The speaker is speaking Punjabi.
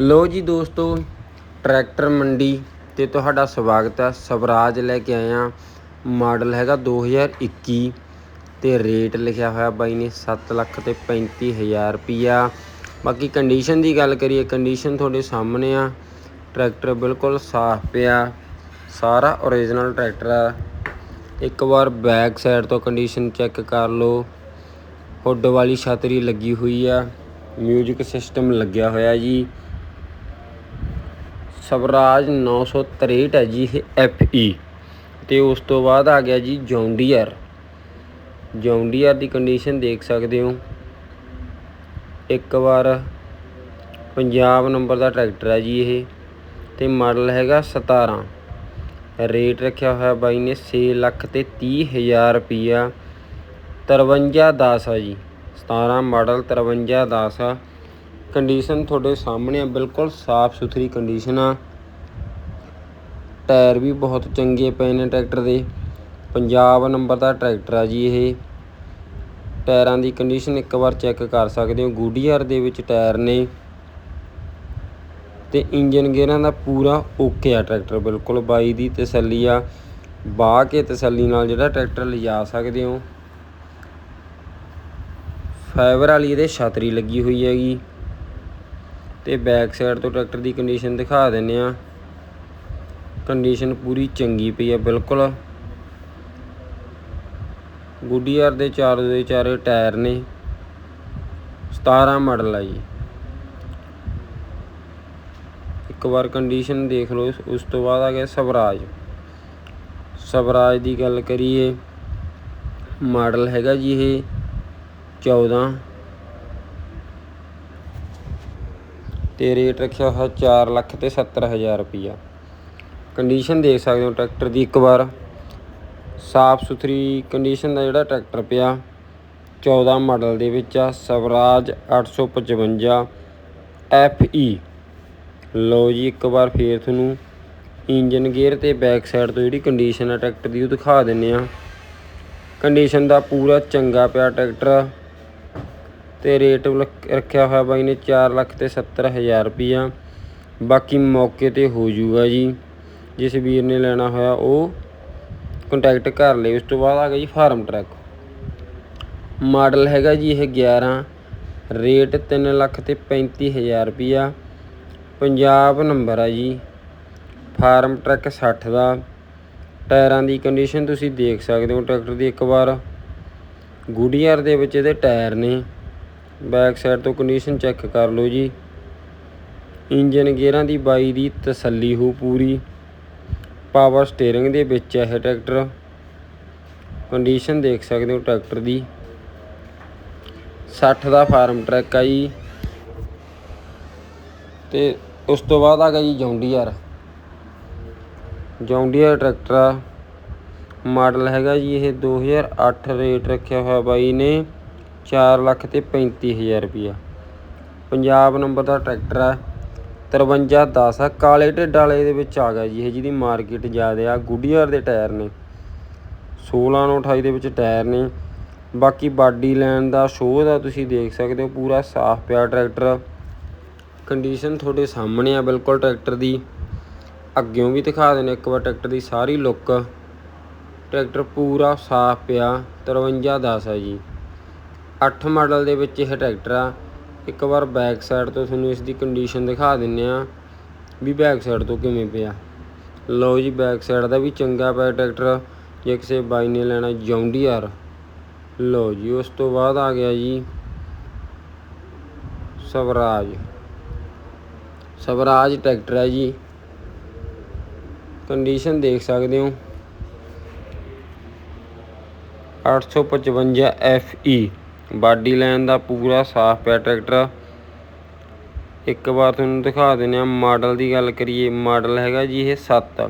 ਲੋ ਜੀ ਦੋਸਤੋ, ਟਰੈਕਟਰ ਮੰਡੀ ਤੇ ਤੁਹਾਡਾ ਸਵਾਗਤ ਹੈ ਸਵਰਾਜ ਲੈ ਕੇ ਆਏ ਆ। ਮਾਡਲ ਹੈਗਾ 2021 ਤੇ ਰੇਟ ਲਿਖਿਆ ਹੋਇਆ ਬਾਈ ਨੇ 7 ਲੱਖ ਤੇ 35000 ਰੁਪਿਆ ਬਾਕੀ ਕੰਡੀਸ਼ਨ ਦੀ ਗੱਲ ਕਰੀਏ ਕੰਡੀਸ਼ਨ ਤੁਹਾਡੇ ਸਾਹਮਣੇ ਆ। ਟਰੈਕਟਰ ਬਿਲਕੁਲ ਸਾਫ਼ ਪਿਆ। ਸਾਰਾ ਓਰੀਜਨਲ ਟਰੈਕਟਰ ਆ। ਇੱਕ ਵਾਰ ਬੈਕ ਸਾਈਡ ਤੋਂ ਕੰਡੀਸ਼ਨ ਚੈੱਕ ਕਰ ਲਓ। ਹੁੱਡ ਵਾਲੀ ਛਤਰੀ ਲੱਗੀ ਹੋਈ ਆ। ਮਿਊਜ਼ਿਕ ਸਿਸਟਮ ਲੱਗਿਆ ਹੋਇਆ ਜੀ। ਸਵਰਾਜ 963 ਹੈ ਜੀ ਇਹ ਐਫ ਈ ਤੇ ਉਸ ਤੋਂ ਬਾਅਦ ਆ ਗਿਆ ਜੀ ਜੌਂਡੀਅਰ। ਜੌਂਡੀਅਰ ਦੀ ਕੰਡੀਸ਼ਨ ਦੇਖ ਸਕਦੇ ਹੋ। ਇੱਕ ਵਾਰ ਪੰਜਾਬ ਨੰਬਰ ਦਾ ਟਰੈਕਟਰ ਹੈ ਜੀ ਇਹ ਤੇ ਮਾਡਲ ਹੈਗਾ 17 ਰੇਟ ਰੱਖਿਆ ਹੋਇਆ ਬਾਈ ਨੇ 6 ਲੱਖ ਤੇ 30 ਹਜ਼ਾਰ ਰੁਪਈਆ। 53 10 ਆ ਜੀ 17 ਮਾਡਲ 53 10 ਆ। ਕੰਡੀਸ਼ਨ ਤੁਹਾਡੇ ਸਾਹਮਣੇ ਆ, ਬਿਲਕੁਲ ਸਾਫ਼ ਸੁਥਰੀ ਕੰਡੀਸ਼ਨ ਆ। ਟਾਇਰ ਵੀ ਬਹੁਤ ਚੰਗੇ ਪਏ ਨੇ ਟਰੈਕਟਰ ਦੇ। ਪੰਜਾਬ ਨੰਬਰ ਦਾ ਟਰੈਕਟਰ ਆ ਜੀ ਇਹ। ਟਾਇਰਾਂ ਦੀ ਕੰਡੀਸ਼ਨ ਇੱਕ ਵਾਰ ਚੈੱਕ ਕਰ ਸਕਦੇ ਹੋ। ਗੂਡੀਆਰ ਦੇ ਵਿੱਚ ਟਾਇਰ ਨੇ। ਤੇ ਇੰਜਨ ਗੇਅਰਾਂ ਦਾ ਪੂਰਾ ਓਕੇ ਆ ਟਰੈਕਟਰ, ਬਿਲਕੁਲ ਬਾਈ ਦੀ ਤਸੱਲੀ ਆ। ਬਾਹ ਕੇ ਤਸੱਲੀ ਨਾਲ ਜਿਹੜਾ ਟਰੈਕਟਰ ਲਿਜਾ ਸਕਦੇ ਹੋ। ਫਾਈਬਰ ਵਾਲੀ ਇਹਦੇ ਛਤਰੀ ਲੱਗੀ ਹੋਈ ਹੈਗੀ। ਤੇ ਬੈਕ ਸਾਈਡ ਤੋਂ ਟਰੈਕਟਰ ਦੀ ਕੰਡੀਸ਼ਨ ਦਿਖਾ ਦਿੰਨੇ ਆ। ਕੰਡੀਸ਼ਨ ਪੂਰੀ ਚੰਗੀ ਪਈ ਆ, ਬਿਲਕੁਲ। ਗੁੱਡੀਆਰ ਦੇ ਚਾਰ ਦੇ ਚਾਰੇ ਟਾਇਰ ਨੇ। 17 ਮਾਡਲ ਆ ਜੀ। ਇੱਕ ਵਾਰ ਕੰਡੀਸ਼ਨ ਦੇਖ ਲਓ, ਉਸ ਤੋਂ ਬਾਅਦ ਆ ਗਿਆ ਸਵਰਾਜ। ਸਵਰਾਜ ਦੀ ਗੱਲ ਕਰੀਏ, ਮਾਡਲ ਹੈਗਾ ਜੀ ਇਹ 14 ਤੇ ਰੇਟ ਰੱਖਿਆ ਹੋਇਆ 4 ਲੱਖ ਤੇ 70 ਹਜ਼ਾਰ ਰੁਪਈਆ। ਕੰਡੀਸ਼ਨ ਦੇਖ ਸਕਦੇ ਹੋ ਟਰੈਕਟਰ ਦੀ ਇੱਕ ਵਾਰ। ਸਾਫ਼ ਸੁਥਰੀ ਕੰਡੀਸ਼ਨ ਦਾ ਜਿਹੜਾ ਟਰੈਕਟਰ ਪਿਆ 14 ਮਾਡਲ ਦੇ ਵਿੱਚ ਆ, ਸਵਰਾਜ 855 ਐਫ ਈ ਲੋ ਜੀ ਇੱਕ ਵਾਰ ਫੇਰ ਤੁਹਾਨੂੰ ਇੰਜਨ ਗੇਅਰ ਤੇ ਬੈਕ ਸਾਈਡ ਤੋਂ ਜਿਹੜੀ ਕੰਡੀਸ਼ਨ ਆ ਟਰੈਕਟਰ ਦੀ ਉਹ ਦਿਖਾ ਦਿੰਨੇ ਆ। ਕੰਡੀਸ਼ਨ ਦਾ ਪੂਰਾ ਚੰਗਾ ਪਿਆ ਟਰੈਕਟਰ ਤੇ ਰੇਟ ਰੱਖਿਆ ਹੋਇਆ ਬਾਈ ਨੇ 4 ਲੱਖ ਤੇ 70 ਹਜ਼ਾਰ ਰੁਪਈਆ। ਬਾਕੀ ਮੌਕੇ ਤੇ ਹੋ ਜਾਊਗਾ ਜੀ। ਜਿਸ ਵੀਰ ਨੇ ਲੈਣਾ ਹੋਇਆ ਉਹ ਕੰਟੈਕਟ ਕਰ ਲਿਓ ਉਸ ਤੋਂ ਬਾਅਦ ਆ ਗਿਆ ਜੀ ਫਾਰਮ ਟਰੈਕ। ਮਾਡਲ ਹੈਗਾ ਜੀ ਇਹ 11 ਰੇਟ 3 ਲੱਖ ਤੇ 35 ਹਜ਼ਾਰ ਰੁਪਈਆ। ਪੰਜਾਬ ਨੰਬਰ ਆ ਜੀ। ਫਾਰਮ ਟਰੈਕ 60 ਦਾ। ਟਾਇਰਾਂ ਦੀ ਕੰਡੀਸ਼ਨ ਤੁਸੀਂ ਦੇਖ ਸਕਦੇ ਹੋ ਟਰੈਕਟਰ ਦੀ ਇੱਕ ਵਾਰ। ਗੁਡੀਆਰ ਦੇ ਵਿੱਚ ਇਹਦੇ ਟਾਇਰ ਨੇ। ਬੈਕ ਸਾਈਡ ਤੋਂ ਕੰਡੀਸ਼ਨ ਚੈੱਕ ਕਰ ਲਓ ਜੀ। ਇੰਜਨ ਗੇਅਰਾਂ ਦੀ ਬਾਈ ਦੀ ਤਸੱਲੀ ਹੋ ਪੂਰੀ। ਪਾਵਰ ਸਟੀਅਰਿੰਗ ਦੇ ਵਿੱਚ ਹੈ ਇਹ ਟਰੈਕਟਰ। ਕੰਡੀਸ਼ਨ ਦੇਖ ਸਕਦੇ ਹੋ ਟਰੈਕਟਰ ਦੀ। 60 ਦਾ ਫਾਰਮ ਟਰੈਕ ਆ ਜੀ। ਤੇ ਉਸ ਤੋਂ ਬਾਅਦ ਆ ਗਿਆ ਜੀ ਜੌਂਡੀਆਰ। ਜੌਂਡੀਆਰ ਟਰੈਕਟਰ ਮਾਡਲ ਹੈਗਾ ਜੀ, ਇਹ 2008 ਰੇਟ ਰੱਖਿਆ ਹੋਇਆ ਬਾਈ ਨੇ। 4 ਲੱਖ ਤੇ 35000 ਰੁਪਿਆ ਪੰਜਾਬ ਨੰਬਰ ਦਾ ਟਰੈਕਟਰ ਆ 5310 ਆ ਕਾਲੇ ਢਿੱਡ ਵਾਲੇ ਦੇ ਵਿੱਚ ਆ ਗਿਆ ਜੀ ਇਹ, ਜਿਹਦੀ ਮਾਰਕੀਟ ਜ਼ਿਆਦਾ ਆ। ਗੁੱਡੀਅਰ ਦੇ ਟਾਇਰ ਨੇ 16 ਨੂੰ 28 ਦੇ ਵਿੱਚ ਟਾਇਰ ਨੇ। ਬਾਕੀ ਬਾਡੀ ਲੈਣ ਦਾ ਸ਼ੋਅ ਦਾ ਤੁਸੀਂ ਦੇਖ ਸਕਦੇ ਹੋ, ਪੂਰਾ ਸਾਫ਼ ਪਿਆ ਟਰੈਕਟਰ। ਕੰਡੀਸ਼ਨ ਤੁਹਾਡੇ ਸਾਹਮਣੇ ਆ ਬਿਲਕੁਲ ਟਰੈਕਟਰ ਦੀ। ਅੱਗਿਓਂ ਵੀ ਦਿਖਾ ਦੇਣੇ ਇੱਕ ਵਾਰ ਟਰੈਕਟਰ ਦੀ ਸਾਰੀ ਲੁੱਕ। ਟਰੈਕਟਰ ਪੂਰਾ ਸਾਫ਼ ਪਿਆ 5310 ਹੈ ਜੀ। 8 ਮਾਡਲ ਦੇ ਵਿੱਚ ਇਹ ਟਰੈਕਟਰ ਆ। ਇੱਕ ਵਾਰ ਬੈਕ ਸਾਈਡ ਤੋਂ ਤੁਹਾਨੂੰ ਇਸ ਦੀ ਕੰਡੀਸ਼ਨ ਦਿਖਾ ਦਿੰਨੇ ਆ ਵੀ ਬੈਕ ਸਾਈਡ ਤੋਂ ਕਿਵੇਂ ਪਿਆ। ਲਓ ਜੀ ਬੈਕ ਸਾਈਡ ਦਾ ਵੀ ਚੰਗਾ ਪਿਆ ਟਰੈਕਟਰ। ਜੇ ਕਿਸੇ ਬਾਈ ਨੇ ਲੈਣਾ ਜੌਂਡੀਆਰ ਲਓ ਜੀ, ਉਸ ਤੋਂ ਬਾਅਦ ਆ ਗਿਆ ਜੀ ਸਵਰਾਜ। ਸਵਰਾਜ ਟਰੈਕਟਰ ਹੈ ਜੀ। ਕੰਡੀਸ਼ਨ ਦੇਖ ਸਕਦੇ ਹੋ। 855 FE ਬਾਡੀ ਲਾਈਨ ਦਾ ਪੂਰਾ ਸਾਫ਼ ਪਿਆ ਟਰੈਕਟਰ। ਇੱਕ ਵਾਰ ਤੁਹਾਨੂੰ ਦਿਖਾ ਦਿੰਦੇ ਆ ਮਾਡਲ ਦੀ ਗੱਲ ਕਰੀਏ, ਮਾਡਲ ਹੈਗਾ ਜੀ ਇਹ 7